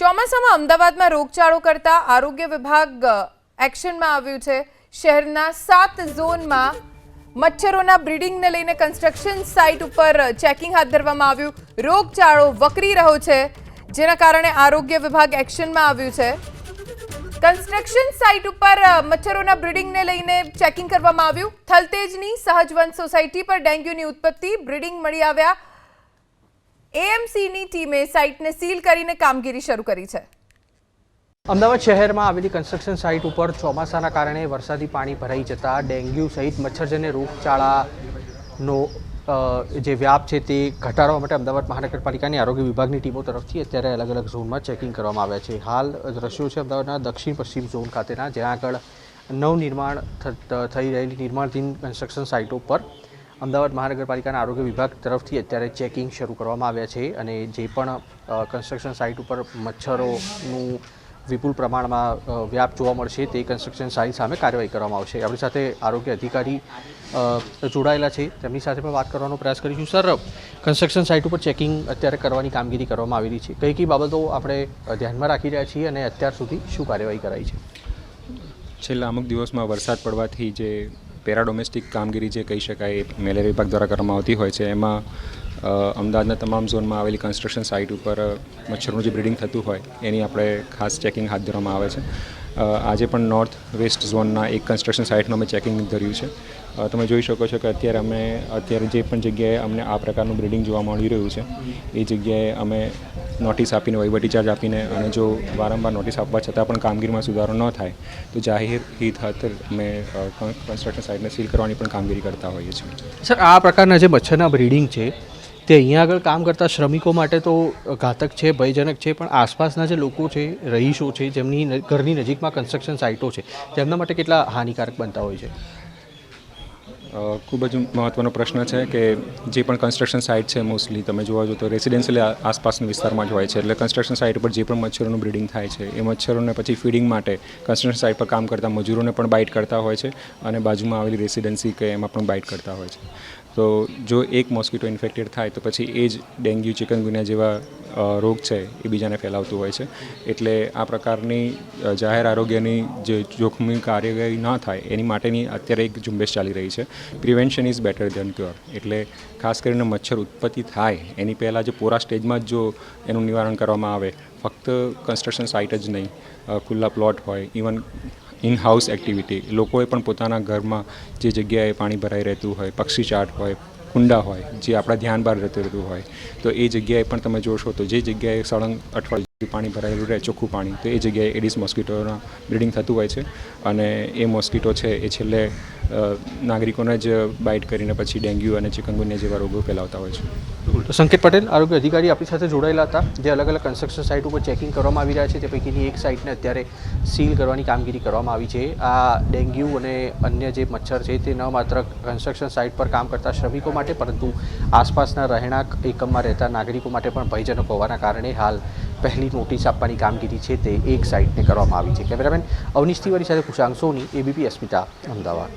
ચોમાસામાં અમદાવાદમાં રોગચાળો કરતા આરોગ્ય વિભાગ એક્શનમાં આવ્યું છે. શહેરના સાત ઝોનમાં મચ્છરોના બ્રીડિંગને લઈને કન્સ્ટ્રક્શન સાઇટ ઉપર ચેકિંગ હાથ ધરવામાં આવ્યું. રોગચાળો વકરી રહ્યો છે, જેના કારણે આરોગ્ય વિભાગ એક્શનમાં આવ્યું છે. કન્સ્ટ્રક્શન સાઇટ ઉપર મચ્છરોના બ્રીડિંગને લઈને ચેકિંગ કરવામાં આવ્યું. થલતેજની સહજવન સોસાયટી પર ડેન્ગ્યુની ઉત્પત્તિ, બ્રીડિંગ મળી આવ્યા. એએમસીની ટીમે સાઇટને સીલ કરીને કામગીરી શરૂ કરી છે. અમદાવાદ શહેરમાં આવેલી કન્સ્ટ્રક્શન સાઇટ ઉપર ચોમાસાના કારણે વરસાદી પાણી ભરાઈ જતા ડેન્ગ્યુ સહિત મચ્છરજન્ય રોગચાળાનો જે વ્યાપ છે તે ઘટાડવા માટે અમદાવાદ મહાનગરપાલિકાની આરોગ્ય વિભાગની ટીમો તરફથી અત્યારે અલગ અલગ ઝોનમાં ચેકિંગ કરવામાં આવ્યા છે. હાલ દ્રશ્યો છે અમદાવાદના દક્ષિણ પશ્ચિમ ઝોન ખાતેના, જ્યાં આગળ નવનિર્માણ થઈ રહેલી નિર્માણધીન કન્સ્ટ્રક્શન સાઇટો પર અમદાવાદ મહાનગરપાલિકાના આરોગ્ય વિભાગ તરફથી અત્યારે ચેકિંગ શરૂ કરવામાં આવ્યા છે અને જે પણ કન્સ્ટ્રક્શન સાઇટ ઉપર મચ્છરોનું વિપુલ પ્રમાણમાં વ્યાપ જોવા મળશે તે કન્સ્ટ્રક્શન સાઇટ સામે કાર્યવાહી કરવામાં આવશે. આપણી સાથે આરોગ્ય અધિકારી જોડાયેલા છે. તેમની સાથે પણ વાત કરવાનો પ્રયાસ કરીશું. સર કન્સ્ટ્રક્શન સાઇટ ઉપર ચેકિંગ અત્યારે કરવાની કામગીરી કરવામાં આવી રહી છે. કઈ કઈ બાબતો આપણે ધ્યાનમાં રાખી રહ્યા છીએ અને અત્યાર સુધી શું કાર્યવાહી કરાઈ છે? છેલ્લા અમુક દિવસમાં વરસાદ પડવાથી જે પેરાડોમેસ્ટિક કામગીરી જે કહી શકાય મેલેરિયા વિભાગ દ્વારા કરવામાં આવતી હોય છે. એમાં અમદાવાદના તમામ ઝોનમાં આવેલી કન્સ્ટ્રક્શન સાઇટ ઉપર મચ્છરનું જે બ્રિડિંગ થતું હોય, એની આપણે ખાસ ચેકિંગ હાથ ધરવામાં આવે છે. આજે પણ નોર્થ વેસ્ટ ઝોનના એક કન્સ્ટ્રક્શન સાઇટનું અમે ચેકિંગ ધર્યું છે. તમે જોઈ શકો છો કે અત્યારે અમે, અત્યારે જે પણ જગ્યાએ અમને આ પ્રકારનું બ્રિડિંગ જોવા મળી રહ્યું છે, એ જગ્યાએ અમે નોટિસ આપીને, વહીવટી ચાર્જ આપીને અને જો વારંવાર નોટિસ આપવા છતાં પણ કામગીરીમાં સુધારો ન થાય, તો જાહેર હિત ખાતર અમે કન્સ્ટ્રક્શન સાઇટને સીલ કરવાની પણ કામગીરી કરતા હોઈએ છીએ. સર, આ પ્રકારના જે મચ્છરના બ્રીડિંગ છે, તે અહીંયા આગળ કામ કરતા શ્રમિકો માટે તો ઘાતક છે, ભયજનક છે, પણ આસપાસના જે લોકો છે, રહીશો છે, જેમની ઘરની નજીકમાં કન્સ્ટ્રક્શન સાઇટો છે, તેમના માટે કેટલા હાનિકારક બનતા હોય છે? ખૂબ જ મહત્ત્વનો પ્રશ્ન છે કે જે પણ કન્સ્ટ્રક્શન સાઇટ છે મોસ્ટલી તમે જોવા જો તો રેસિડેન્શિયલ આસપાસના વિસ્તારમાં જ હોય છે. એટલે કન્સ્ટ્રક્શન સાઇટ પર જે પણ મચ્છરોનું બ્રિડિંગ થાય છે, એ મચ્છરોને પછી ફીડિંગ માટે કન્સ્ટ્રક્શન સાઇટ પર કામ કરતા મજૂરોને પણ બાઇટ કરતા હોય છે અને બાજુમાં આવેલી રેસિડેન્સી કે એમાં પણ બાઇટ કરતા હોય છે. તો જો એક મોસ્કીટો ઇન્ફેક્ટેડ થાય તો પછી એ જ ડેન્ગ્યુ ચિકનગુનિયા જેવા રોગ છે એ બીજાને ફેલાવતું હોય છે. એટલે આ પ્રકારની જાહેર આરોગ્યની જે જોખમી કાર્યવાહી ન થાય એની માટેની અત્યારે એક ઝુંબેશ ચાલી રહી છે. Prevention is better than cure એટલે ખાસ કરીને મચ્છર ઉત્પત્તિ થાય એની પહેલાં જે પૂરા સ્ટેજમાં જ જો એનું નિવારણ કરવામાં આવે, ફક્ત કન્સ્ટ્રક્શન સાઇટ જ નહીં ખુલ્લા પ્લોટ હોય ઇવન ઇન હાઉસ એક્ટિવિટી લોકોએ પણ પોતાના ઘરમાં જે જગ્યાએ પાણી ભરાઈ રહેતું હોય, પક્ષી ચાટ હોય, કુંડા હોય, જે આપણા ધ્યાન બહાર રહેતું રહેતું હોય, તો એ જગ્યાએ પણ તમે જોશો તો જે જગ્યાએ સળંગ અઠવાડિયું પાણી ભરાયેલું રહે, ચોખ્ખું પાણી. તો એ જગ્યાએ એડિસ મોસ્કીટોના બ્રિડિંગ થતું હોય છે અને એ મોસ્કીટો છે એ છેલ્લે નાગરિકોને જ બાઇટ કરીને પછી ડેન્ગ્યુ અને ચિકનગુનિયા જેવા રોગો ફેલાવતા હોય છે. તો સંકેત પટેલ, આરોગ્ય અધિકારી આપણી સાથે જોડાયેલા હતા, જે અલગ અલગ કન્સ્ટ્રક્શન સાઇટ ઉપર ચેકિંગ કરવામાં આવી રહ્યા છે, તે પૈકીની એક સાઇટને અત્યારે સીલ કરવાની કામગીરી કરવામાં આવી છે. આ ડેન્ગ્યુ અને અન્ય જે મચ્છર છે તે ન માત્ર કન્સ્ટ્રક્શન સાઇટ પર કામ કરતા શ્રમિકો માટે, પરંતુ આસપાસના રહેણાંક એકમમાં રહેતા નાગરિકો માટે પણ ભયજનક હોવાના કારણે હાલ પહેલી નોટિસ આપવાની કામગીરી છે તે એક સાઇટને કરવામાં આવી છે. કેમેરામેન અવનીશ તિવારી સાથે કુશાંગ સોની, એબીપી અસ્મિતા, અમદાવાદ.